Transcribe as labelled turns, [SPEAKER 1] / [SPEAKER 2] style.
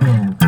[SPEAKER 1] 네,